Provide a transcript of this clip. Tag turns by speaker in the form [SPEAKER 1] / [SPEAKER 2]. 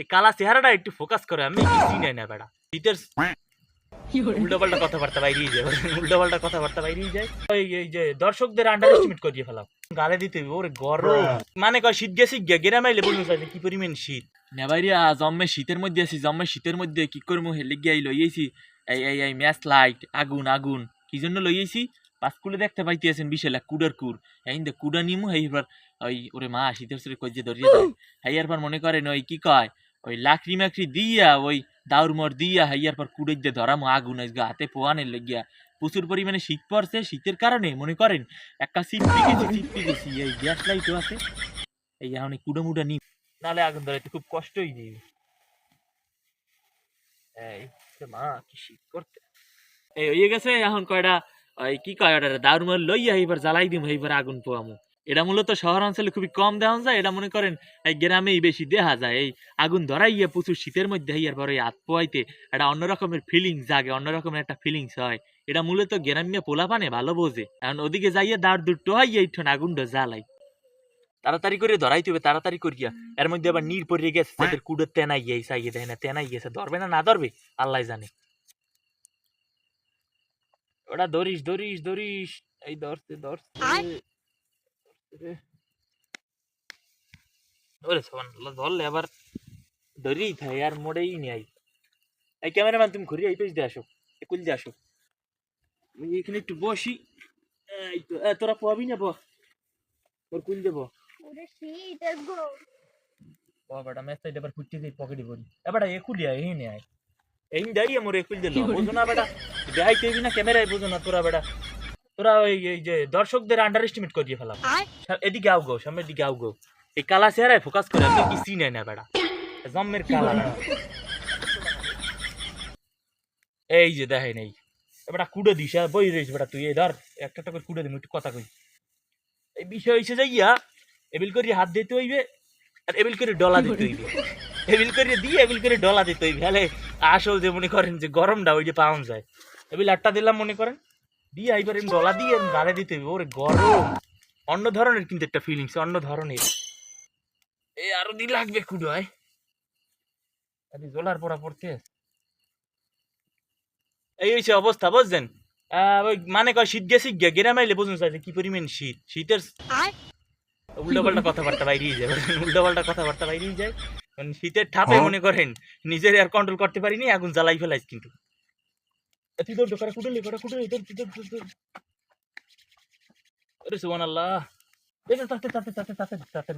[SPEAKER 1] এই কালা চেহারাটা একটু ফোকাস করে, আমি নাই না বেটা। শীতের উল্টো পাল্টা কথাবার্তা বাইরেই যায় উল্টো পাল্টা কথাবার্তা বাইরেই যায়। এই যে দর্শকদের আন্ডার এস্টিমেট করিয়ে ফেলাম গালে দিতে গরম। মানে কয়, শীত গেছি কি পরিমাণ শীত?
[SPEAKER 2] জম্মে শীতের মধ্যে আছি জম্মে শীতের মধ্যে কি করব? হেলে লইয়েছি এই এই এই ম্যাচ লাইট আগুন আগুন। কি জন্য লইয়েছি পাঁচকুলে দেখতে পাইতে আছেন বিশাল কুডার কুর। এই কুডা নিমু এইবার ওই, ওরে মা, শীতের সরে কজ্জে ধরিয়ে যায় হাইয়ার পর মনে করেন, ওই কি কয়? ওই লাকড়ি মাকড়ি দিয়া ওই দাউর মর দিয়া হাইয়ার পর কুড়ে দিয়ে ধরামো আগুন আজকে হাতে পোয়ানের লেগিয়া। প্রচুর পরিমাণে শীত পড়ছে শীতের কারণে মনে করেন একটা সিপি গেছি সিপি গেছি এই গ্যাস লাইটও আছে। এই এখন কুড়া মুডা নি
[SPEAKER 1] নালে আগুন ধরাইতে খুব কষ্টই দিই এই মা কি শীত করতে।
[SPEAKER 2] এই হয়ে গেছে এখন কয়টা ওই কি কয় ওটা দাউর মার লইয়া এইবার জ্বালাই দিম এইবার আগুন পোয়ামু এটা মূলত শহর অঞ্চলে খুবই কম দেখা যায়। এটা মনে করেন, এই গ্রামেই বেশি দেখা যায়। এই আগুন ধরাইয়া প্রচুর শীতের মধ্যে হইয়ার পরে হাত পোয়াইতে একটা অন্যরকমের ফিলিংস জাগে অন্যরকমের একটা ফিলিংস হয়। এটা মূলত গ্রাম্য পোলা পানে ভালো বোঝে। এখন ওদিকে যাইয়া দাঁড় দুটো হইয়া ইঠন আগুনটা জ্বালাই।
[SPEAKER 1] তাড়াতাড়ি করে ধরাইতে হবে, তাড়াতাড়ি করিয়া। এর মধ্যে আবার নীর পড়িয়ে গেছে, তাদের কুড়ে তেনাই গিয়ে সাইয়ে দেয় না তেনাই গেছে। ধরবে না না ধরবে? আল্লাহ জানে। ওটা ধরিস ধরিস ধরিস। এই ধরছে রে। ওরে সবান ধরলে আবার ধরেই থাকে আর মোড়েই নেই এই ক্যামেরাম্যান তুমি ঘুরিয়ে এই পেজ দিয়ে আসো একুল দিয়ে আসো। এখানে একটু বসি। এই তো এ, তোরা পোয়াবি না বস কুল দেবো
[SPEAKER 3] ওরে শীত গো।
[SPEAKER 1] বাবাটা মেসটা এটা আবার ফুটতে দিই পকেটে ভরি। এবারটা একুলিয়া এই নে আয় এই দাঁড়িয়ে মোর একুল দিল বুঝো না বেটা। না ক্যামেরায় বুঝো না তোরা বেটা। তোরা ওই এই যে দর্শকদের আন্ডার এস্টিমেট করিয়ে ফেলাম। এদিকে আও গো সামনের দিকে আও গো। এই কালা চেহারায় ফোকাস করে আপনি কি চিনে না বেটা জম্মের কালা না। এই যে দেখেন এই। এবারটা কুড়ে দিস আর বই রয়েছে বেটা তুই এই ধর একটা একটা করে কুড়ে দিম একটু কথা কই। এই বিষয় হয়েছে যাইয়া এবিল করে হাত দিতে হইবে আর এবিল করে ডলা দিতে হইবে। এবিল করে দিয়ে এবিল করে ডলা দিতে হইবে হলে আসল যে মনে করেন যে গরমটা ওই যে পাউন যায়। এবিল আটটা দিলাম মনে করেন? দিয়ে এইবার এমনি ডলা দিয়ে গালে দিতে হইবে ওরে গরম। অন্য ধরনের কিন্তু একটা ফিলিংস অন্য ধরনের। এই আরও দিন লাগবে কুড়ায় আরে জোলার পড়া পড়তে এই হয়েছে অবস্থা বুঝছেন? আহ, ওই মানে কয় শীত গেছি গেরাম আইলে বুঝুন চাইছে কি পরিমাণ শীত। শীতের উল্টো পাল্টা কথাবার্তা বাইরেই যায় উল্টো পাল্টা কথাবার্তা বাইরেই যায়। কারণ শীতের ঠাপে মনে করেন নিজের আর কন্ট্রোল করতে পারিনি আগুন জ্বালাই ফেলাইছ কিন্তু। এ, তুই তোর দোকানে কুটলি কটা কুটলি তোর তোর তোর তোর আরে সুবহান আল্লাহ দে দে তাতে তাতে তাতে